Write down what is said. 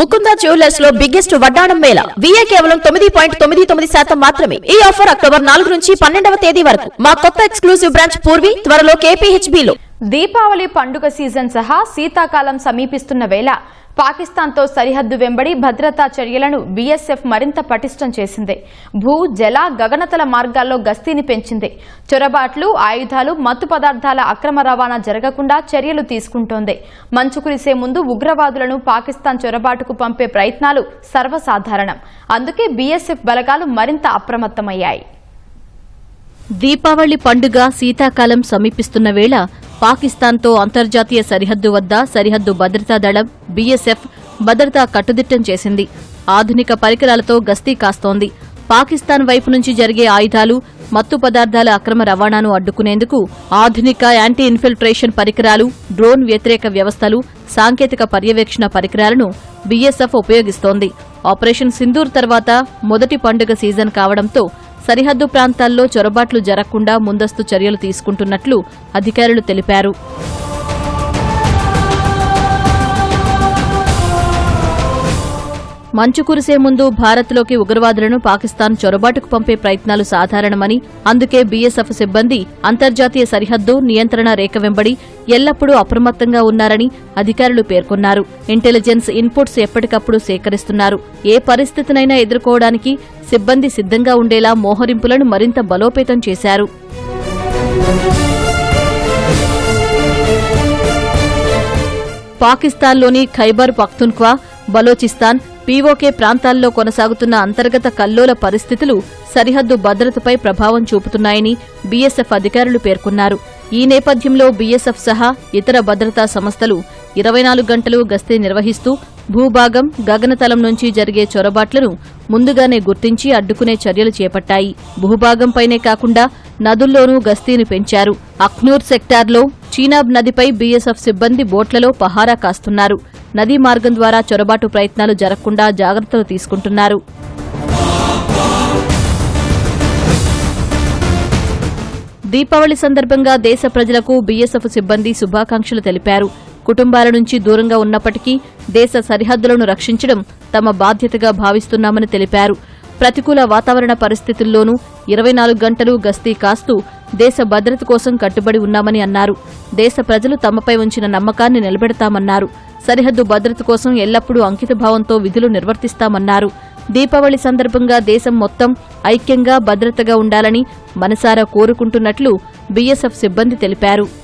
Mukunda జ్యువెలర్స్లో biggest వడ్డాణం Mela. VA కేవలం తొమ్మిది పాయింట్ తొమ్మిది తొమ్మిది శాతం మాత్రమే. ఈ ఆఫర్ అక్టోబర్ నాలుగు నుంచి పన్నెండవ తేదీ వరకు. మా కొత్త ఎక్స్క్లూజివ్ బ్రాంచ్ పూర్వి త్వరలో KPHB లో దీపావళి పండుగ సీజన్ సహా శీతాకాలం సమీపిస్తున్న వేళ పాకిస్తాన్తో సరిహద్దు వెంబడి భద్రతా చర్యలను బీఎస్ఎఫ్ మరింత పటిష్టం చేసింది. భూ జల గగనతల మార్గాల్లో గస్తీని పెంచింది. చొరబాట్లు ఆయుధాలు మత్తు పదార్థాల అక్రమ రవాణా జరగకుండా చర్యలు తీసుకుంటోంది. మంచు కురిసే ముందు ఉగ్రవాదులను పాకిస్తాన్ చొరబాటుకు పంపే ప్రయత్నాలు సర్వసాధారణం. అందుకే బీఎస్ఎఫ్ బలగాలు మరింత అప్రమత్తమయ్యాయి. దీపావళి పండుగ శీతాకాలం సమీపిస్తున్న వేళ పాకిస్తాన్తో అంతర్జాతీయ సరిహద్దు వద్ద సరిహద్దు భద్రతా దళం బీఎస్ఎఫ్ భద్రతా కట్టుదిట్టం చేసింది. ఆధునిక పరికరాలతో గస్తీ కాస్తోంది. పాకిస్తాన్ వైపు నుంచి జరిగే ఆయుధాలు మత్తు పదార్థాల అక్రమ రవాణాను అడ్డుకునేందుకు ఆధునిక యాంటీ ఇన్ఫిల్ట్రేషన్ పరికరాలు డ్రోన్ వ్యతిరేక వ్యవస్థలు సాంకేతిక పర్యవేక్షణ పరికరాలను బీఎస్ఎఫ్ ఉపయోగిస్తోంది. ఆపరేషన్ సింధూర్ తర్వాత మొదటి పండుగ సీజన్ కావడంతో సరిహద్దు ప్రాంతాల్లో చొరబాట్లు జరగకుండా ముందస్తు చర్యలు తీసుకుంటున్నట్లు అధికారులు తెలిపారు. మంచు కురిసే ముందు భారత్లోకి ఉగ్రవాదులను పాకిస్తాన్ చొరబాటుకు పంపే ప్రయత్నాలు సాధారణమని అందుకే బీఎస్ఎఫ్ సిబ్బంది అంతర్జాతీయ సరిహద్దు నియంత్రణ రేఖ వెంబడి ఎల్లప్పుడూ అప్రమత్తంగా ఉన్నారని అధికారులు పేర్కొన్నారు. ఇంటెలిజెన్స్ ఇన్పుట్స్ ఎప్పటికప్పుడు సేకరిస్తున్నారు. ఏ పరిస్థితినైనా ఎదుర్కోవడానికి సిబ్బంది సిద్ధంగా ఉండేలా మోహరింపులను మరింత బలోపేతం చేశారు. పాకిస్తాన్లోని ఖైబర్ పఖ్తున్ఖ్వా బలోచిస్తాన్ పీఓకే ప్రాంతాల్లో కొనసాగుతున్న అంతర్గత కల్లోల పరిస్థితులు సరిహద్దు భద్రతపై ప్రభావం చూపుతున్నాయని బీఎస్ఎఫ్ అధికారులు పేర్కొన్నారు. ఈ నేపథ్యంలో బీఎస్ఎఫ్ సహా ఇతర భద్రతా సంస్థలు ఇరవై నాలుగు గంటలు గస్తీ నిర్వహిస్తూ భూభాగం గగనతలం నుంచి జరిగే చొరబాట్లను ముందుగానే గుర్తించి అడ్డుకునే చర్యలు చేపట్టాయి. భూభాగంపైనే కాకుండా నదుల్లోనూ గస్తీని పెంచారు. అఖ్నూర్ సెక్టార్లో చీనాబ్ నదిపై బీఎస్ఎఫ్ సిబ్బంది బోట్లలో పహారా కాస్తున్నారు. నదీ మార్గం ద్వారా చొరబాటు ప్రయత్నాలు జరగకుండా జాగ్రత్తలు తీసుకుంటున్నారు. దీపావళి సందర్భంగా దేశ ప్రజలకు బీఎస్ఎఫ్ సిబ్బంది శుభాకాంక్షలు తెలిపారు. కుటుంబాల నుంచి దూరంగా ఉన్నప్పటికీ దేశ సరిహద్దులను రక్షించడం తమ బాధ్యతగా భావిస్తున్నామని తెలిపారు. ప్రతికూల వాతావరణ పరిస్థితుల్లోనూ ఇరవై నాలుగు గంటలు గస్తీ కాస్తూ దేశ భద్రత కోసం కట్టుబడి ఉన్నామని అన్నారు. దేశ ప్రజలు తమపై ఉంచిన నమ్మకాన్ని నిలబెడతామన్నారు. సరిహద్దు భద్రత కోసం ఎల్లప్పుడూ అంకితభావంతో విధులు నిర్వర్తిస్తామన్నారు. దీపావళి సందర్భంగా దేశం మొత్తం ఐక్యంగా భద్రతగా ఉండాలని మనసారా కోరుకుంటున్నట్లు బీఎస్ఎఫ్ సిబ్బంది తెలిపారు.